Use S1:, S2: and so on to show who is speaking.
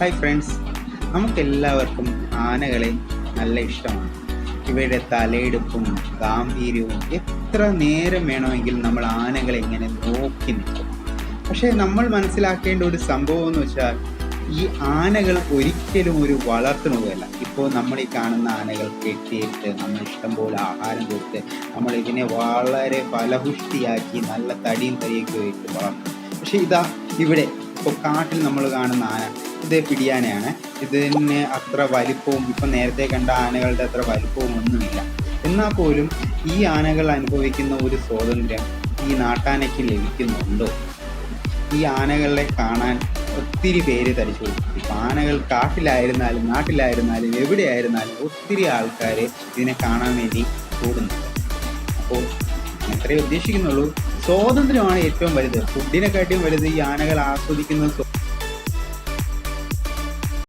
S1: Hi friends നമുക്കെല്ലാവർക്കും ആനകളെ നല്ല ഇഷ്ടമാണ്. ഇവയുടെ തലയെടുപ്പും ഗാംഭീര്യവും എത്ര നേരം വേണമെങ്കിൽ നമ്മൾ ആനകളെ ഇങ്ങനെ നോക്കി നിൽക്കും. പക്ഷേ നമ്മൾ മനസ്സിലാക്കേണ്ട ഒരു സംഭവം എന്ന് വെച്ചാൽ ഈ ആനകൾ ഒരിക്കലും ഒരു വളർത്തുന്നതല്ല ഇപ്പോൾ നമ്മൾ ഈ കാണുന്ന ആനകൾ കെട്ടിയിട്ട് നമ്മൾ ഇഷ്ടംപോലെ ആഹാരം കൊടുത്ത് നമ്മൾ ഇതിനെ വളരെ ഫലപുഷ്ടിയാക്കി നല്ല തടിയും തടിയൊക്കെ വെച്ച് വളർത്തും. പക്ഷേ ഇതാ ഇവിടെ ഇപ്പോൾ കാട്ടിൽ നമ്മൾ കാണുന്ന ആന ഇത് പിടിയാനയാണ് ഇതിന് അത്ര വലിപ്പവും ഇപ്പം നേരത്തെ കണ്ട ആനകളുടെ അത്ര വലിപ്പവും ഒന്നുമില്ല. എന്നാൽ പോലും ഈ ആനകൾ അനുഭവിക്കുന്ന ഒരു സ്വാതന്ത്ര്യം ഈ നാട്ടാനയ്ക്ക് ലഭിക്കുന്നുണ്ടോ? ഈ ആനകളെ കാണാൻ ഒത്തിരി പേര് തരിച്ചു ഇപ്പം ആനകൾ കാട്ടിലായിരുന്നാലും നാട്ടിലായിരുന്നാലും എവിടെയായിരുന്നാലും ഒത്തിരി ആൾക്കാർ ഇതിനെ കാണാൻ വേണ്ടി കൂടുന്നുണ്ട് അപ്പോൾ അത്രേ ഉദ്ദേശിക്കുന്നുള്ളൂ. സ്വാതന്ത്ര്യമാണ് ഏറ്റവും വലുത്. ഫുഡിനെക്കാട്ടിയും വലുത് ഈ ആനകൾ ആസ്വദിക്കുന്ന സ്വ-